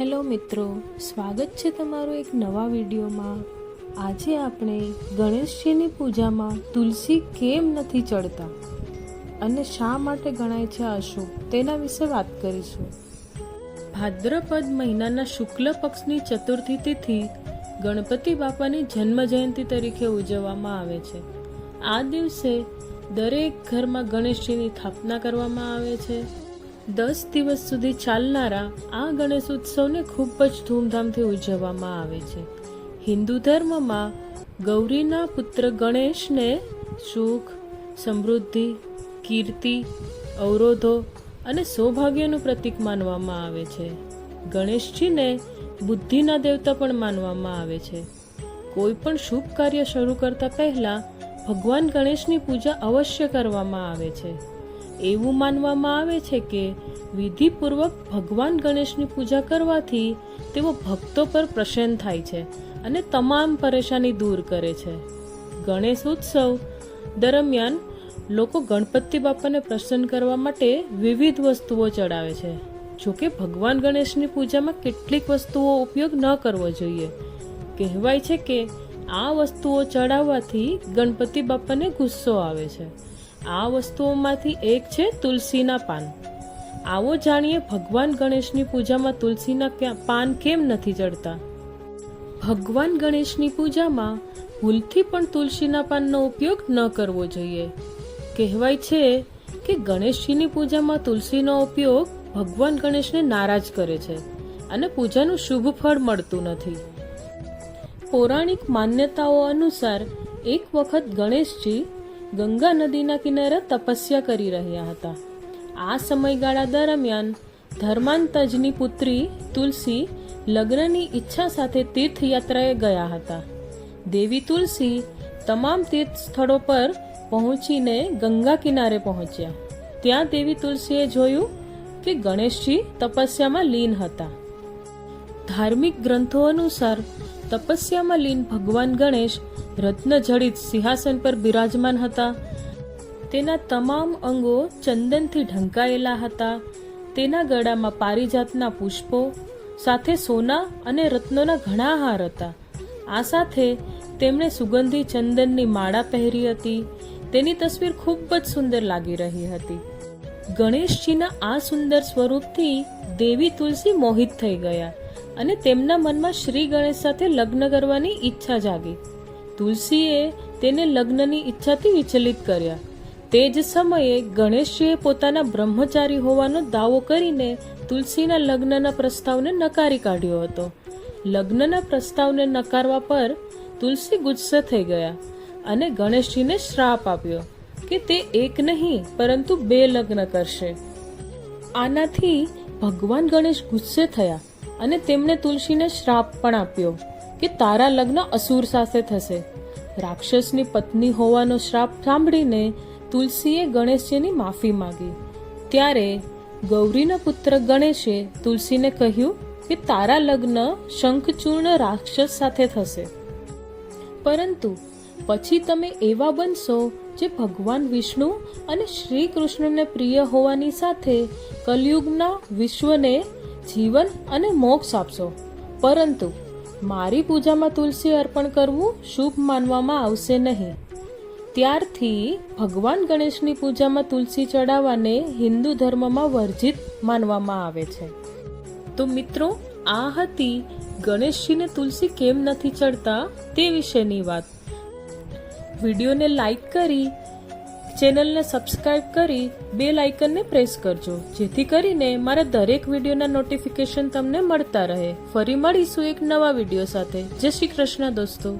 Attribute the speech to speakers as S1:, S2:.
S1: Hello મિત્રો, સ્વાગત છે તમારું એક નવા વિડીયોમાં. આજે આપણે ગણેશજીની પૂજામાં તુલસી કેમ નથી ચડતા? અને શા માટે ગણાય છે અશુભ તેના વિશે વાત કરીશું. ભાદ્રપદ મહિનાના શુક્લ પક્ષની ચતુર્થી તિથિ ગણપતિ બાપાની જન્મ જયંતિ તરીકે ઉજવવામાં આવે છે. આ દિવસે દરેક ઘરમાં ગણેશજીની સ્થાપના કરવામાં આવે છે. દસ દિવસ સુધી ચાલનારા આ ગણેશ ઉત્સવને ખૂબ જ ધૂમધામથી ઉજવવામાં આવે છે. હિન્દુ ધર્મમાં ગૌરીના પુત્ર ગણેશને સુખ, સમૃદ્ધિ, કીર્તિ, અવરોધો અને સૌભાગ્યનું પ્રતીક માનવામાં આવે છે. ગણેશજીને બુદ્ધિના દેવતા પણ માનવામાં આવે છે. કોઈ પણ શુભ કાર્ય શરૂ કરતા પહેલા ભગવાન ગણેશની પૂજા અવશ્ય કરવામાં આવે છે. એવું માનવામાં આવે છે કે વિધિપૂર્વક ભગવાન ગણેશની પૂજા કરવાથી તેઓ ભક્તો પર પ્રસન્ન થાય છે અને તમામ પરેશાની દૂર કરે છે. ગણેશ ઉત્સવ દરમિયાન લોકો ગણપતિ બાપાને પ્રસન્ન કરવા માટે વિવિધ વસ્તુઓ ચડાવે છે. જોકે ભગવાન ગણેશની પૂજામાં કેટલીક વસ્તુઓ ઉપયોગ ન કરવો જોઈએ. કહેવાય છે કે આ વસ્તુઓ ચડાવવાથી ગણપતિ બાપાને ગુસ્સો આવે છે. આ વસ્તુઓમાંથી એક છે તુલસીના પાન. આવો જાણીએ ભગવાન ગણેશની પૂજામાં તુલસીના પાન કેમ નથી જડતા? ભગવાન ગણેશની પૂજામાં ભૂલથી પણ તુલસીના પાનનો ઉપયોગ ન કરવો જોઈએ. કહેવાય છે કે ગણેશજીની પૂજામાં તુલસીનો ઉપયોગ ભગવાન ગણેશને નારાજ કરે છે અને પૂજાનું શુભ ફળ મળતું નથી. પૌરાણિક માન્યતાઓ અનુસાર એક વખત ગણેશજી ગંગા નદીના કિનારે તપસ્યા કરી રહ્યા હતા. આ સમયગાળા દરમિયાન ધર્માંતજની પુત્રી તુલસી લગ્નની ઈચ્છા સાથે તીર્થયાત્રાએ ગયા હતા. દેવી તુલસી તમામ તીર્થ સ્થળો પર પહોંચીને ગંગા કિનારે પહોંચ્યા. ત્યાં દેવી તુલસીએ જોયું કે ગણેશજી તપસ્યામાં લીન હતા. ધાર્મિક ગ્રંથો અનુસાર તપસ્યામાં લીન ભગવાન ગણેશ રત્નજડિત સિંહાસન પર બિરાજમાન હતા. તેના તમામ અંગો ચંદનથી ઢંકાયેલા હતા. તેના ગળામાં પારિજાતના પુષ્પો, સાથે સોના અને રત્નોના ઘણા હાર હતા. આ સાથે તેમણે સુગંધી ચંદનની માળા પહેરી હતી. તેની તસવીર ખૂબ જ સુંદર લાગી રહી હતી. ગણેશજીના આ સુંદર સ્વરૂપથી દેવી તુલસી મોહિત થઈ ગયા. અને તેમના મનમાં શ્રી ગણેશ સાથે લગ્ન કરવાની ઈચ્છા જાગી. તુલસીએ તેને લગ્નની ઈચ્છાથી વિચલિત કર્યા. તે જ સમયે ગણેશજીએ પોતાના બ્રહ્મચારી હોવાનો દાવો કરીને તુલસીના લગ્નના પ્રસ્તાવને નકારી કાઢ્યો હતો. લગ્નના પ્રસ્તાવને નકારવા પર તુલસી ગુસ્સે થઈ ગયા અને ગણેશજીને શ્રાપ આપ્યો કે તે એક નહીં, પરંતુ બે લગ્ન કરશે. આનાથી ભગવાન ગણેશ ગુસ્સે થયા અને તેમણે તુલસીને શ્રાપ પણ આપ્યો કે તારા લગ્ન અસુર સાથે થશે. રાક્ષસની પત્ની હોવાનો શ્રાપ સાંભળીને તુલસીએ ગણેશજીની માફી માંગી. ત્યારે ગૌરીના પુત્ર ગણેશે તુલસીને કહ્યું કે તારા લગ્ન શંખચૂર્ણ રાક્ષસ સાથે થશે. પરંતુ પછી તમે એવા બનશો જે ભગવાન વિષ્ણુ અને શ્રી કૃષ્ણને પ્રિય હોવાની સાથે કલયુગના વિશ્વને જીવન અને મોક્ષ આપશો. પરંતુ મારી પૂજામાં તુલસી અર્પણ કરવું શુભ માનવામાં આવશે નહીં. ત્યારથી ભગવાન ગણેશની પૂજામાં તુલસી ચડાવવાને હિન્દુ ધર્મમાં વર્જિત માનવામાં આવે છે. તો મિત્રો, આ હતી ગણેશજીને તુલસી કેમ નથી ચડતા તે વિશેની વાત. વિડીયોને લાઈક કરી ચેનલને સબસ્ક્રાઇબ કરી બેલ આઇકનને પ્રેસ કરજો. જેથી કરીને મારા દરેક વિડીયોના નોટિફિકેશન તમને મળતા રહે. ફરી મળીશું એક નવા વીડિયો સાથે. જય શ્રી કૃષ્ણ દોસ્તો.